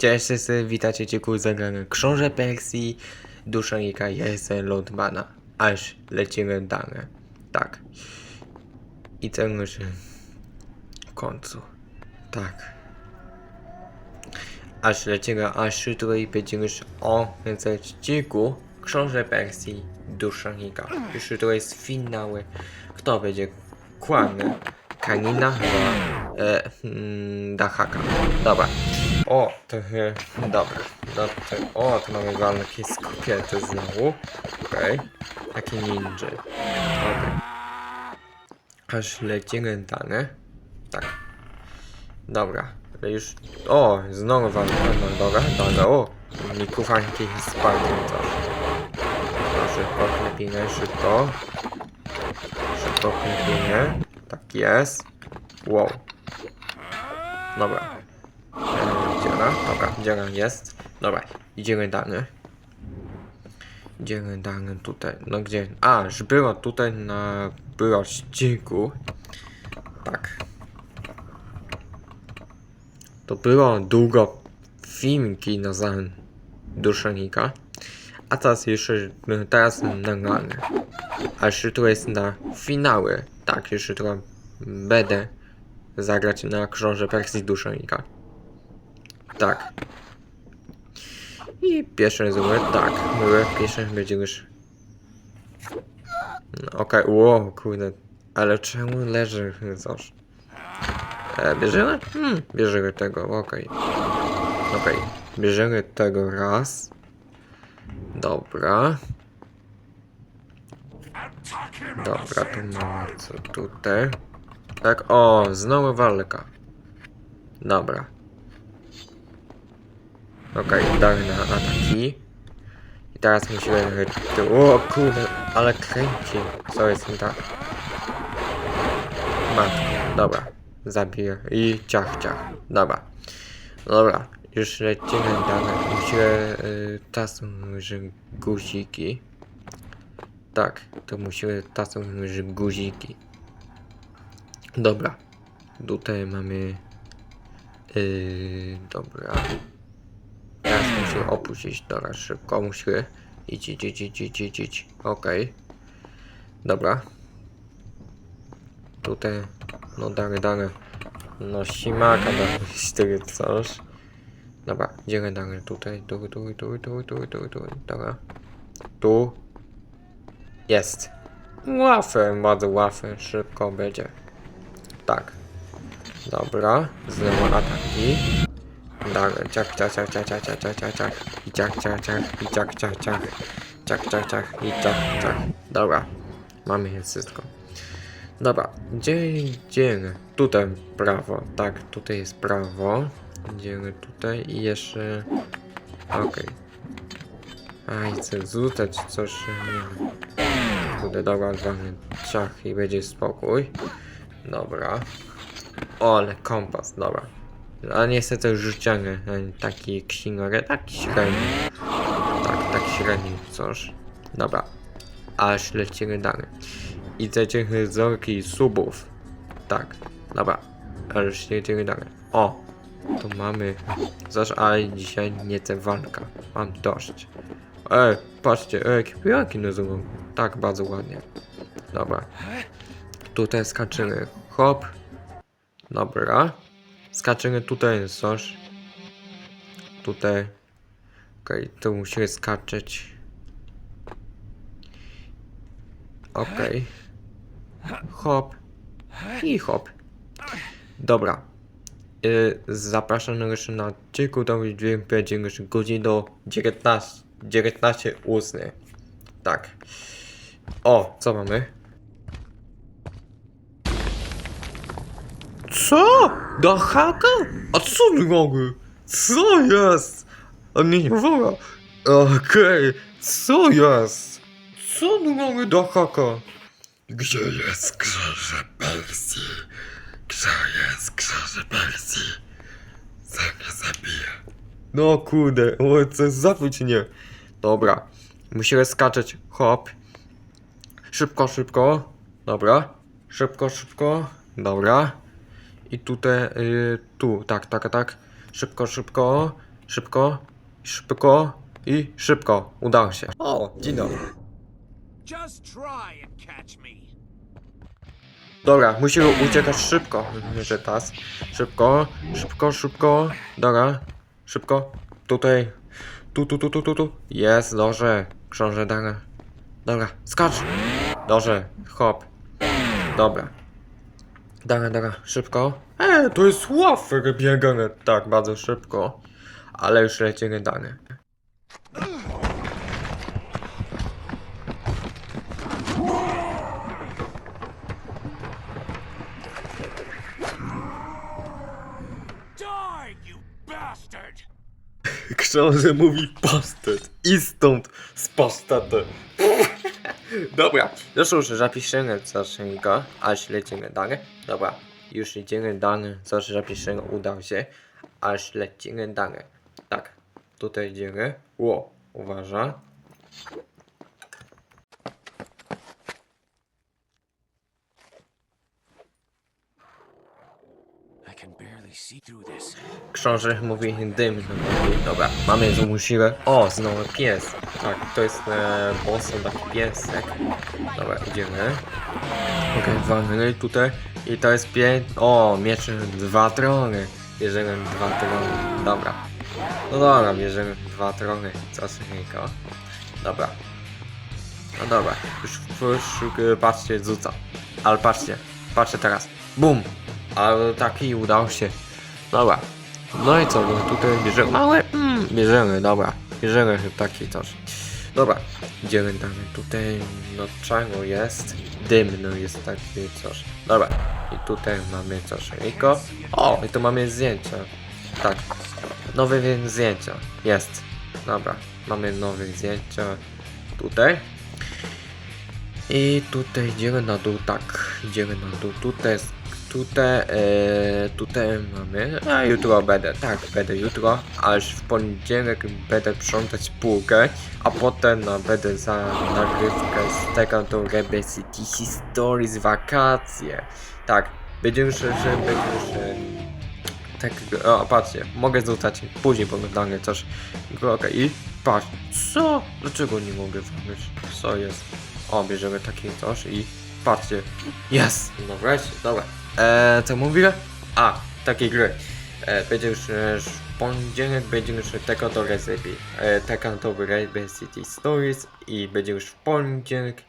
Cześć wszyscy, witajcie cię ku zagraniu Książę Persji, Duszanika Jese Lotmana. Aż lecimy dane. Tak. I ten już w końcu. Tak. Aż lecimy, aż tutaj będziemy już o odcinku Książę Persji, Duszanika. Już to jest finały. Kto będzie kłamny? Kanina chyba e, mm, Dahaka. Dobra. O, to e, dobra. No, to, o, to mamy walki z kobiety znowu. Okej. Takie ninja. Okej. Aż lecimy dane. Tak. Dobra. Ale już... O, znowu walka. No dobra, dobra. O, mi kuchanki spadły coś. Szybko klepimy, szybko. Szybko klepimy. Tak jest. Wow. Dobra. Dziura. Dobra, dziura jest. Dobra, idziemy dalej. Idziemy dalej tutaj. No gdzie? A, że było tutaj na było ścigu. Tak. To było długo filmiki na zamian duszenika. A teraz jeszcze, teraz nagrane. A jeszcze tu jest na finały. Tak, jeszcze tu będę zagrać na książę Persji Duszenika. Tak. I pierwsze zły, tak, były, pierwsze będzie już... No, Okej, wow, kurde, ale czemu leży coś? E, bierzemy? Hmm, bierzemy tego, okej. Okej, bierzemy tego raz. Dobra. Dobra, to mamy co tutaj. Tak, o, znowu walka. Dobra. Okej, okay, na ataki. I teraz musimy... O kurde, ale kręci. Co jest nie tak? Matko, dobra. Zabiję. I ciach, ciach. Dobra. Dobra, już lecimy dalej. Musimy... Y, tasą że guziki. Tak, to musimy tasą że guziki. Dobra. Tutaj mamy... Yy, dobra. Musimy opuścić teraz szybko. Musimy... Idź, idź, idź, idź, idź, idź, idź. Okej. Dobra. Tutaj... No dalej, dalej. No dalej z tego coś. Dobra, idziemy dalej. Tutaj, tu, tu, tu, tu, tu, tu, tu. Dobra. Tu. Jest. Łatwe, bardzo łatwe. Szybko będzie. Tak. Dobra. Znowu ataki. Dalej. Ciach, ciach, ciach, ciach, ciach, ciach, ciach, ciach. I ciach, ciach, ciach. I ciach, ciach, ciach. Ciach, ciach, ciach. I ciach, ciach. Dobra. Mamy je wszystko. Dobra. Gdzie idziemy? Tutaj prawo. Tak, tutaj jest prawo. Idziemy tutaj i jeszcze... Okej. Aj, chcę zrzucać coś, nie. Kurde, dobra, zwany ciach i będzie spokój. Dobra. O, ale kompas, dobra. Ale niestety już rzuciany taki księgory, taki średni. Tak, tak średni coś. Dobra. Aż lecimy dalej. I te zorki subów. Tak, dobra. Aż lecimy dalej. O! Tu mamy. Zaś, ale dzisiaj nie chcę walka. Mam dość. Ej, patrzcie, ej, ekwipunki nazywają. Tak, bardzo ładnie. Dobra. Tutaj skaczymy. Hop. Dobra. Skaczymy tutaj coś. Tutaj. Okej, okay, tu musimy skaczeć. Okej. Okay. Hop. I hop. Dobra. Yy, zapraszam jeszcze na odcinku do dźwięk będzie już godzin do 19. 19 ósmy. Tak. O, co mamy? Co? Do haka? A co ty mogę? Co jest? A nie, nie wolno. Okej, co jest? Co tu mamy do haka? Gdzie jest książę Persji? Gdzie jest książę Persji? Za mnie zabije. No kurde, o, co nie. Dobra, musimy skaczeć. Hop. Szybko, szybko. Dobra. Szybko, szybko. Dobra. I tutaj, y, tu, tak, tak, tak. Szybko, szybko. Szybko, szybko i szybko. Udało się. O, dzień dobry. Just try and catch me. Dobra, musimy uciekać szybko. Że tas. Szybko, szybko, szybko. Dobra, szybko. Tutaj. Tu, tu, tu, tu, tu, tu. Jest, dobrze. Książę, dobra. Dobra, skacz. Dobrze, hop. Dobra. Dobra, dobra, szybko. E, to jest łatwe bieganie. Tak, bardzo szybko. Ale już you bastard! Książę mówi pastet. I stąd z pastetem. Dobra, no cóż, zapiszemy zacznijka, aż lecimy dalej. Dobra, już idziemy dalej, coś zapiszemy, udał się, aż lecimy dalej. Tak, tutaj idziemy. Ło, uważa. Książę mówi dym. Dobra, mamy znowu siłę. O, znowu pies. Tak, to jest e, boss, taki piesek. Dobra, idziemy. Okej, okay, tutaj. I to jest pie... O, miecz dwa trony. Bierzemy dwa trony. Dobra. No dobra, bierzemy dwa trony. Co syniko? Dobra. No dobra, już, już patrzcie, rzuca. Ale patrzcie, patrzcie teraz. Bum! Ale taki udał się. Dobra. No i co, no tutaj bierzemy małe, mm, bierzemy, dobra. Bierzemy taki coś. Dobra, idziemy dalej. Tutaj, no czego jest? Dym, no jest taki coś. Dobra, i tutaj mamy coś. Niko. O, i tu mamy zdjęcia. Tak, nowe więc zdjęcia. Jest. Dobra, mamy nowe zdjęcia. Tutaj. I tutaj idziemy na dół, tak, idziemy na dół, tutaj jest, tutaj, e, tutaj mamy, a jutro będę, tak, będę jutro, aż w poniedziałek będę sprzątać półkę, a potem no, będę za nagrywkę z tego do Rebel City z wakacje, tak, będzie już, że będzie już, e, tak, o, patrzcie, mogę zostać później poglądanie coś, okej, i patrz, co, dlaczego nie mogę wrócić, co jest? O, bierzemy taki coś i patrzcie. Jest! No wreszcie, dobra. Eee, co mówię? A, takie gry. E, będzie już e, w poniedziałek będzie już tego do recipe. E, do Rebel City Stories i będzie już w poniedziałek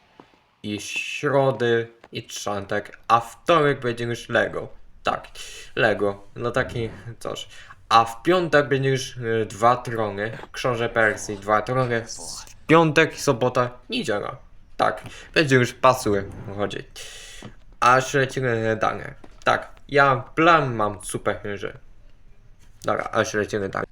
i środy i czwartek, a wtorek będzie już Lego. Tak, Lego, no taki coś. A w piątek będzie już e, dwa trony, książę Persji, dwa trony, w piątek, sobota, niedziela. Tak, będzie już pasuje, chodzi. Aż lecimy dalej. Tak, ja plan mam super, że. Dobra, aż lecimy dalej.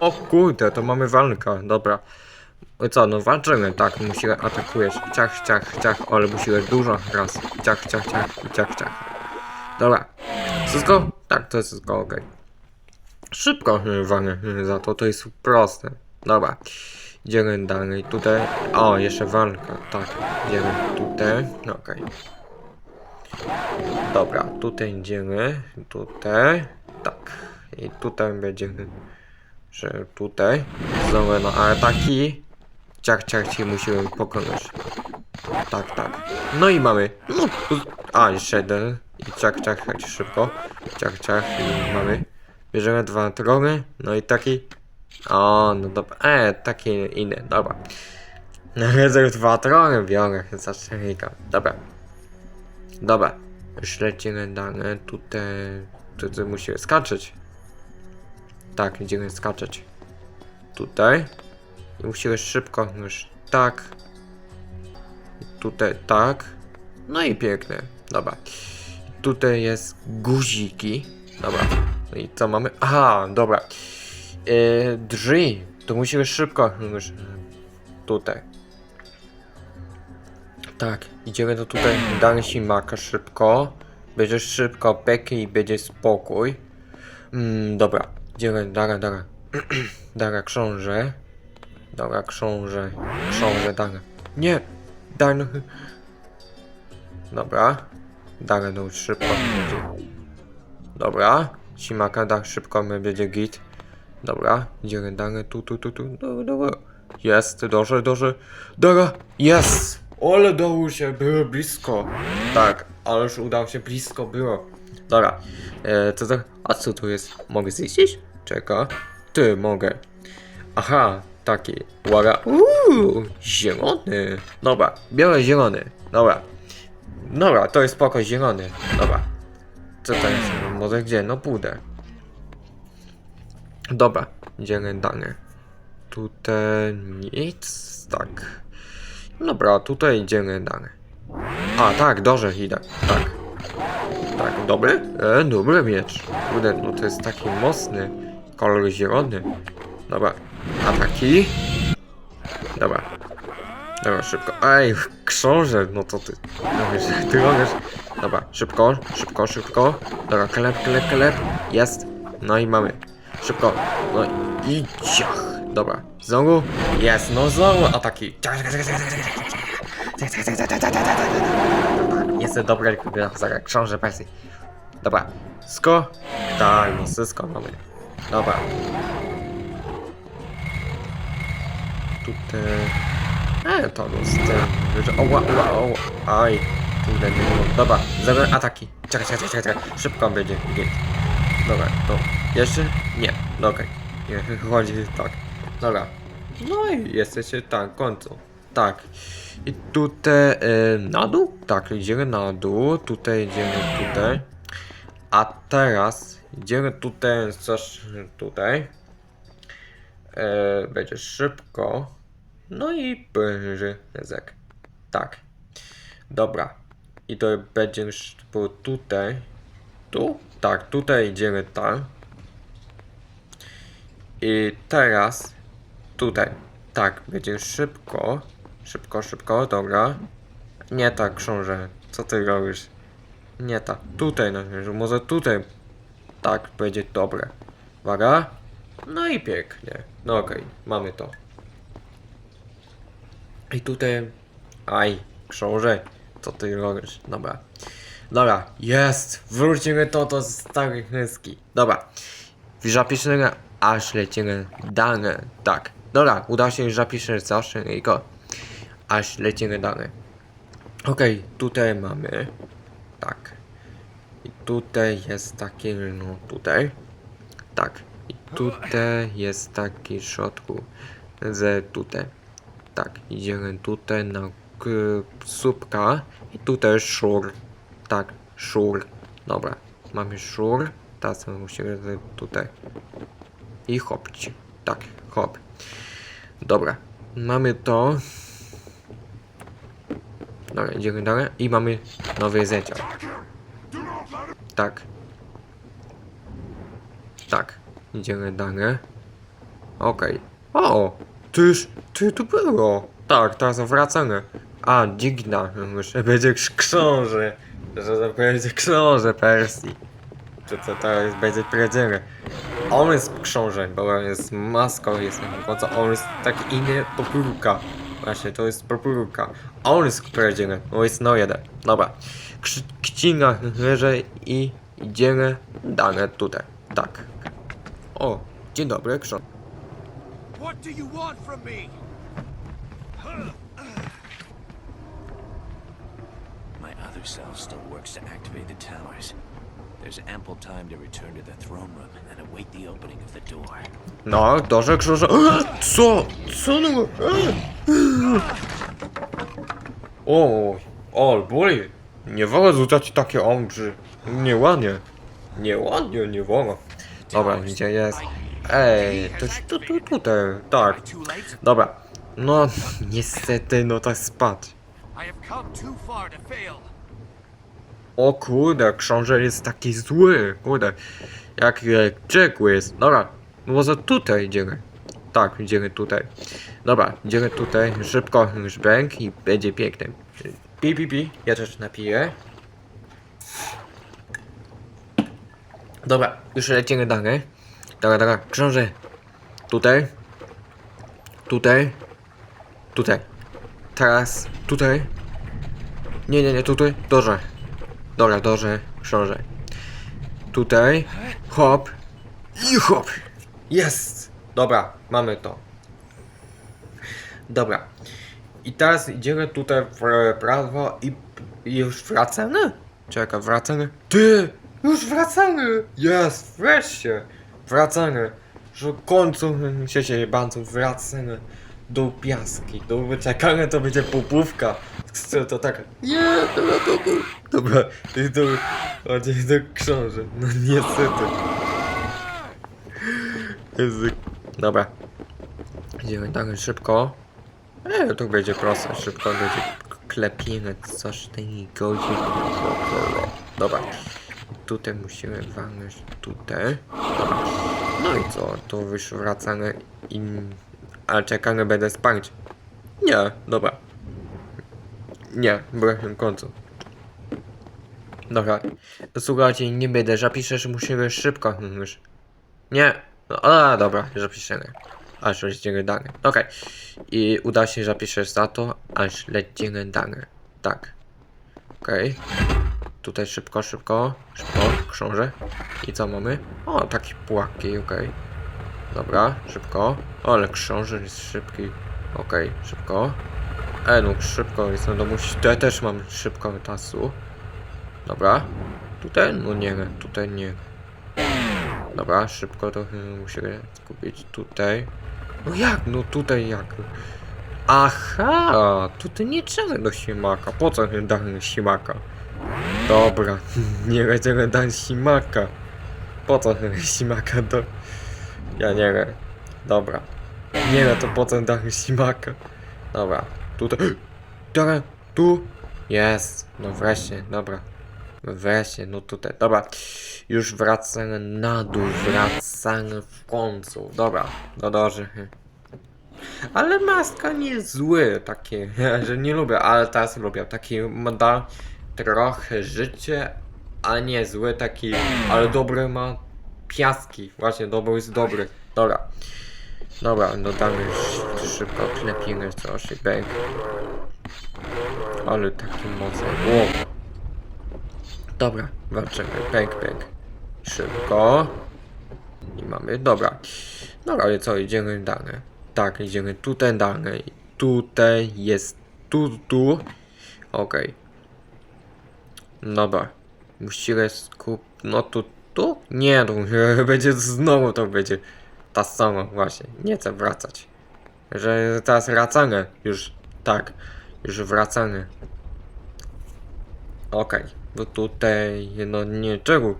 O kurde, to mamy walkę, dobra. Co, no walczymy, tak, musimy atakujesz. Ciach, ciach, ciach, ale musimy dużo raz. Ciach, ciach, ciach, ciach, ciach. Dobra. Wszystko? Tak, to jest wszystko ok. Szybko wany za to, to jest proste. Dobra. Idziemy dalej, tutaj. O, jeszcze walka, tak. Idziemy tutaj, okej. Dobra, tutaj idziemy, tutaj, tak. I tutaj będziemy że tutaj znowu no ale taki ciach ciach cię musimy pokonać. Tak tak. No i mamy no a jeszcze jeden. I ciach ciach ciach szybko. Ciach ciach i mamy. Bierzemy dwa trony no i taki o no dobra e taki inny dobra. Wiedzę dwa trony biorę za człowieka dobra. Dobra już lecimy dalej tutaj tutaj musimy skaczeć tak, idziemy skaczeć. Tutaj. I musimy szybko już tak. Tutaj tak. No i piękne. Dobra. Tutaj jest guziki. Dobra. No i co mamy? Aha, dobra. E, drzwi. To musimy szybko. już, Tutaj. Tak, idziemy do tutaj dalej ślimaka szybko. Będzie szybko peki i będzie spokój. Mm, dobra, idziemy, dara, dara. dara, książę. Dobra, książę. Książę, dara. Nie! Dara. Dobra. Dara, no szybko. Dobra. Ślimaka, da, szybko będzie git. Dobra, idziemy dalej, tu, tu, tu, tu, dobra, dobra. Jest, dobrze, dobrze. Dobra, jest! Ale dało się, było blisko. Tak, ależ udało się, blisko było. Dobra, e, co to, a co tu jest? Mogę zjeść? Czeka. Ty, mogę. Aha, taki, uwaga. Uuu, zielony. Dobra, biorę zielony. Dobra. Dobra, to jest spoko, zielony. Dobra. Co to jest? Może gdzie? No pójdę. Dobra, idziemy dalej. Tutaj nic, tak. Dobra, tutaj idziemy dalej. A, tak, dobrze idę, tak. Tak, dobry? E, dobry miecz. Kurde, no to jest taki mocny. Kolor zielony. Dobra, ataki. Dobra. Dobra, szybko. Ej, książę, no to ty. Robisz, ty robisz. Dobra, szybko, szybko, szybko. Dobra, klep, klep, klep. Jest. No i mamy. Szybko. No i ciach. Dobra. Znowu? Jest, no znowu ataki. Ciach. Jestem dobry, kurde, zaraz książę persji. Dobra. Sko? Tak, no wszystko mamy. Dobra. Tutaj... E, to jest. Oła, oła, oła. Aj. Kurde, nie było. Dobra, zrobię ataki. Czekaj, czekaj, czekaj, czekaj. Szybko będzie. Git. Dobra, to... Jeszcze? Nie. No okej. Nie, chodzi tak. Dobra. No i jesteście w końcu. Tak. I tutaj e, na dół? Tak, idziemy na dół. Tutaj idziemy tutaj. A teraz idziemy tutaj, coś tutaj. E, będzie szybko. No i język. Tak. Dobra. I to będzie już było tutaj. Tu? Tak, tutaj idziemy tam. I teraz tutaj. Tak, będzie szybko. Szybko, szybko, dobra. Nie tak, książę. Co ty robisz? Nie tak. Tutaj na razie. Może tutaj. Tak, będzie dobre. Uwaga. No i pięknie. No okej, mamy to. I tutaj... Aj, książę. Co ty robisz? Dobra. Dobra, jest! Wrócimy to do starych nyski. Dobra. Zapiszemy, aż lecimy dalej. Tak. Dobra, uda się zapisać zawsze jego. Aż lecimy dalej. Okej, tutaj mamy. Tak. I tutaj jest taki, no tutaj. Tak. I tutaj jest taki środku. Z tutaj. Tak, idziemy tutaj na słupka i tutaj szur. Tak, szur. Dobra, mamy szur. Teraz musimy tutaj. I hopć. Tak, hop. Dobra, mamy to. Dobra, idziemy dalej i mamy nowe zdjęcia. Tak. Tak, idziemy dalej. Okej. O! Tyż, ty tu było. Tak, teraz wracamy. A, dzigna. Muszę będzie książę. Że to będzie książę Persji. Czy to teraz będzie powiedziane. On jest książę, bo on jest maską, jest na On jest taki inny popórka. Właśnie, to jest popórka. A on jest powiedziane. On jest no jeden. Dobra. Kcina leży i idziemy dane tutaj. Tak. O, dzień dobry, książę. What do you want from me? My other self still works to activate the towers. There's ample time to return to the throne room and await the opening of the door. No, dobrze, książę. Co? Co no? O, o, boli. Nie wolno rzucać takie oczy. Nieładnie. Nieładnie, nie wolno. Dobra, gdzie jest? Ej, to jest tu, tu, tutaj. Tak. Dobra. No, niestety, no tak spadł. I have come too far to fail. O kurde, książę jest taki zły. Kurde. Jak czekł jest. Dobra, może tutaj idziemy. Tak, idziemy tutaj. Dobra, idziemy tutaj szybko, już bęk i będzie pięknie. Pi, pi, pi. Ja też napiję. Dobra, już lecimy dalej. Dobra, dobra, książę. Tutaj. Tutaj. Tutaj. Teraz tutaj. Nie, nie, nie, tutaj. Dobrze. Dobra, dobrze, książę. Tutaj. Hop. I hop. Jest. Dobra, mamy to. Dobra. I teraz idziemy tutaj w prawo i, już wracamy? Czekaj, wracamy? Ty! Już wracamy! Jest, wreszcie! Wracamy. Że w końcu się się bardzo wracamy do piaski. Do wyczekania to będzie popówka. Co to taka? Nie, dobra, był. Dobra, i to chodzi do książę. No niestety. Język. Dobra. Idziemy tak szybko. E, to będzie proste, szybko będzie klepiemy coś takiego. Dobra. Tutaj musimy walnąć tutaj. Dobra. No i co? To już wracamy i... Ale czekamy będę spać. Nie, dobra. Nie, w końcu. Dobra. Słuchajcie, nie będę zapiszesz, musimy szybko już. Nie. No, a, dobra, zapiszemy. Aż lecimy dalej. Okej. I uda się zapiszesz za to, aż lecimy dalej. Tak. Okej. Tutaj szybko, szybko. Szybko, książę. I co mamy? O, taki płaki, okej. Dobra, szybko. O, ale książę jest szybki. Okej, szybko. E, no szybko, jestem do musi. Tutaj też mam szybko czasu. Dobra. Tutaj? No nie, tutaj nie. Dobra, szybko to hmm, muszę skupić tutaj. No jak? No tutaj jak? Aha, tutaj nie trzeba do ślimaka. Po co dałem ślimaka? Dobra, nie dać ślimaka. Po co ślimaka do... Ja nie wiem. Dobra. Nie wiem, to po co dałem ślimaka. Dobra, tutaj... Dobra, tu... Jest. No wreszcie, dobra. Wreszcie, no tutaj, dobra. Już wracamy na dół, wracamy w końcu. Dobra, no dobrze. Ale maska nie zły, takie, że nie lubię, ale teraz lubię. Taki da trochę życie, ale nie zły, taki, ale dobry ma piaski. Właśnie, dobry jest dobry. Dobra. Dobra, no damy już szybko klepimy coś i bęk. Ale taki mocny. Wow. Dobra, walczymy. Pęk, pęk. Szybko. I mamy, dobra. Dobra, ale co, idziemy dalej. Tak, idziemy tutaj dalej. Tutaj jest, tu, tu. Okej. Dobra. Musimy skup... No tu, tu? Nie, tu będzie znowu to będzie ta sama właśnie. Nie chcę wracać. Że teraz wracamy. Już, tak. Już wracamy. Okej, bo tutaj, no nie czego,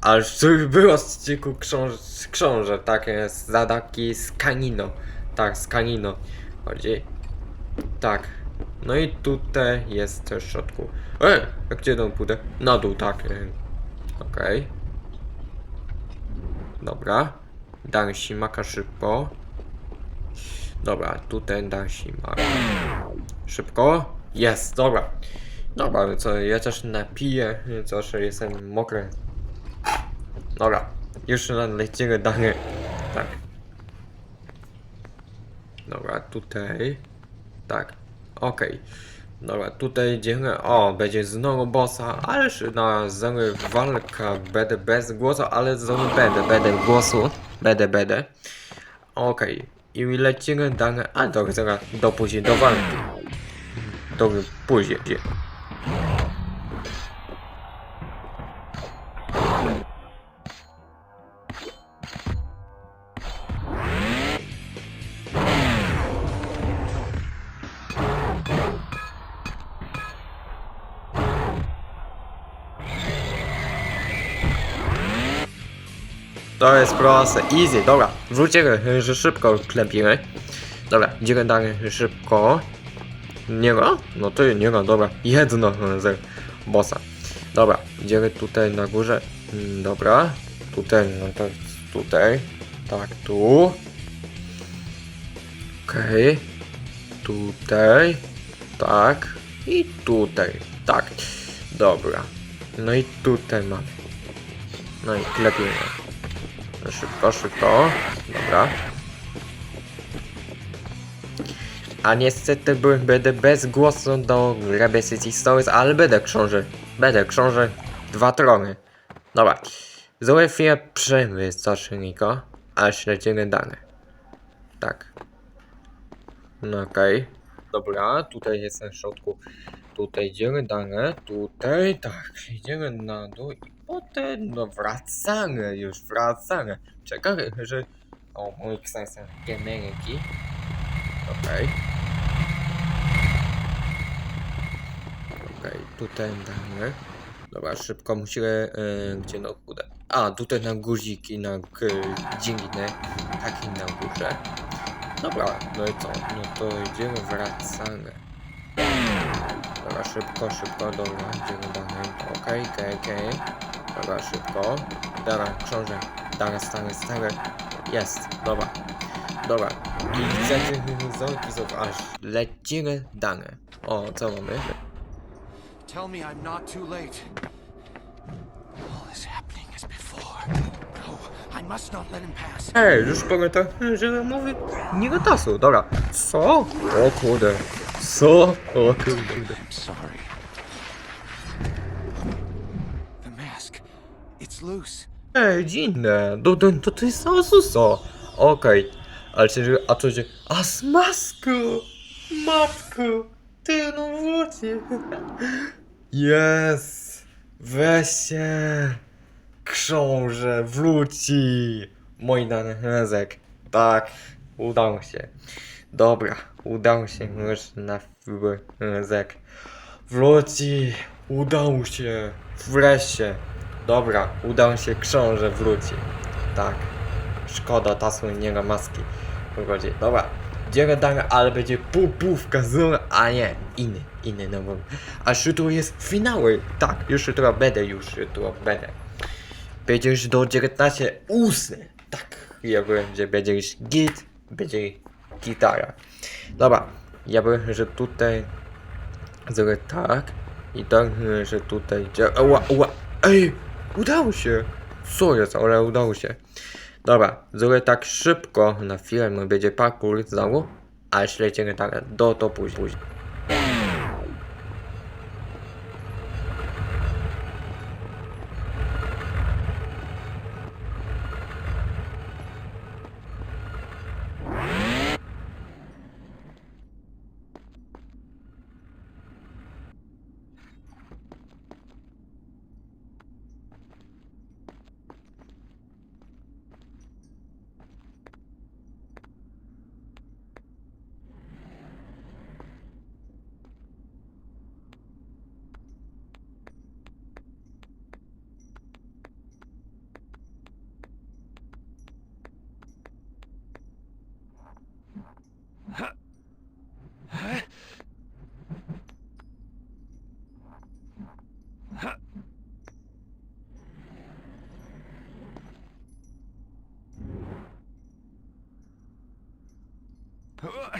ale to było z ciku książ książę, tak jest, zadaki z kanino, tak, z kanino chodzi, tak, no i tutaj jest też w środku, e, gdzie tą pójdę, na dół, tak, e, okej, dobra, dam ślimaka szybko, dobra, tutaj dam ślimaka, szybko, jest, dobra, Dobra, co, ja też napiję, co, że jestem mokry. Dobra, już lecimy dalej. Tak. Dobra, tutaj. Tak, okej. Dobra, tutaj idziemy. O, będzie znowu bossa, ależ na znowu walka będę bez głosu, ale znowu będę, będę głosu. Będę, będę. Okej, i lecimy dalej. A, zaraz do później, do walki. Do później. Proste, easy, dobra, wrócimy, że szybko klepimy. Dobra, idziemy dalej szybko. Nie ma? No to nie ma, dobra, jedno z bossa. Dobra, idziemy tutaj na górze, Mm, dobra. Tutaj, no to tutaj. Tak, tu. Okej. Tutaj. Tak. I tutaj. Tak. Dobra. No i tutaj mamy. No i klepimy. Szybko, szybko. Dobra. A niestety będę bezgłosny do Rebel City Stories, ale będę książę. Będę książę dwa trony. Dobra. Zrobię chwilę przerwy z zaczynnika, a śledzimy dane. Tak. No okej. Dobra, tutaj jest na środku. Tutaj idziemy dane, tutaj tak, idziemy na dół i potem no wracamy, już wracamy. Czekaj, że... O, mój ksensem gemeriki. Okej. Okej, tutaj damy. Dobra, szybko musimy... e, gdzie no kudę? A, tutaj na guziki, na dźwignię. Taki na górze. Dobra, no i co? No to idziemy, wracamy. Dobra, szybko, szybko, dobra, idziemy dalej. Okej, okej, okej. Dobra, szybko. Dobra, książę. Dobra, stary, stary. Jest, dobra. Dobra. I chcecie zapisać aż lecimy dane. O, co mamy? Tell me I'm not too late. All is happening as before. No, I must not let him pass. Ej, już pamiętam, że mówię nie do czasu. Dobra. Co? O kurde. Co? O kurde. I'm sorry. Ej, dziwne. To, to, to, to jest Asuso. Okej. Ale czy, a co się... A z! Matku! Ty no wróci. Jest! Weź się! Książę wróci! Mój dany język. Tak, udało się. Dobra, udało się już na język. Wróci! Udało się! Wreszcie! Dobra, udało się książę wróci. Tak. Szkoda tasu nie ma maski. Wychodzi. Dobra. Dzielę dane, ale będzie pupówka z a nie. Inny, inny, no bo. A jutro jest finały. Tak, już jutro będę, już jutro będę. Będzie już do 19 ósmy. Tak. Ja byłem, że będzie już git, będzie gitara. Dobra. Ja byłem, że tutaj zrobię tak. I tak, że tutaj. Ała, ała. Ej! Udało się! Co jest, ale udało się. Dobra, zrobię tak szybko na film, będzie parkour znowu, a śledziemy tak do to później. Huh?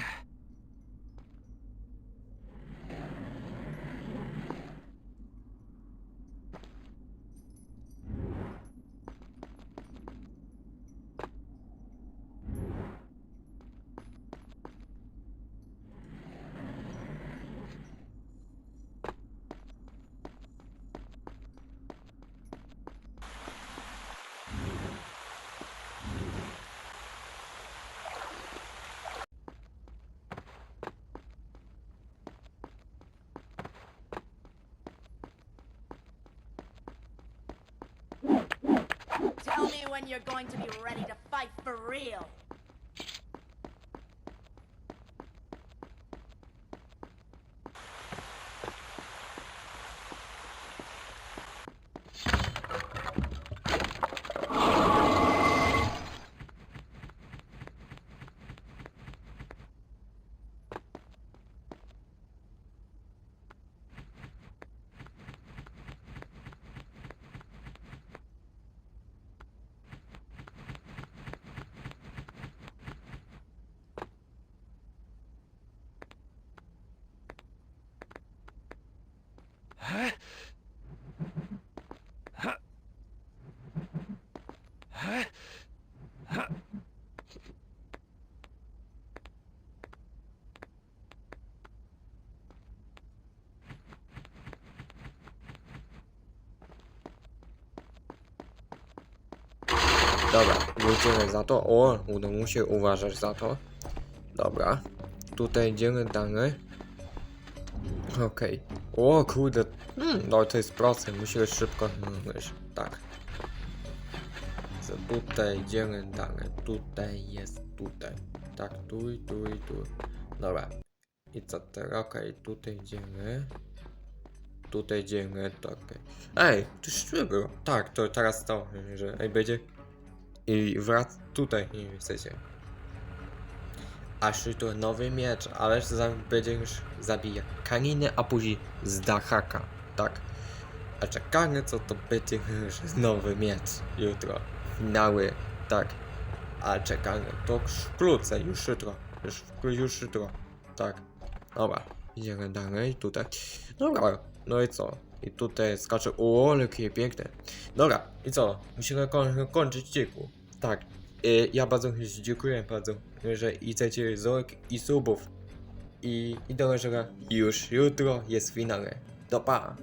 You're going to be ready to fight for real. Dobra, wrócimy za to. O, uda mu się za to. Dobra. Tutaj idziemy dalej. Okej. O kurde. Hmm, no to jest proste, musimy szybko myśleć. Tak. Co tutaj idziemy dalej. Tutaj jest tutaj. Tak, tu i tu i tu. Dobra. I co teraz? Okej, tutaj idziemy. Tutaj idziemy, okej. Ej, to było. Tak, to teraz to, że ej, będzie i wrac tutaj, wiem, chcecie. Aż to nowy miecz, ależ za, będzie już zabija kaniny, a później z dachaka, tak. A czekamy co to będzie już nowy miecz jutro. Finały, tak. A czekamy to wkrótce, już jutro. Już, już jutro, tak. Dobra, idziemy dalej, tutaj. Dobra, no i co? I tutaj skacze, o, jakie piękne. Dobra, i co? Musimy koń kończyć dzieku. Tak. Y, ja bardzo dziękuję bardzo, że chcecie zorek i subów. I, i do że już jutro jest finale. Do pa!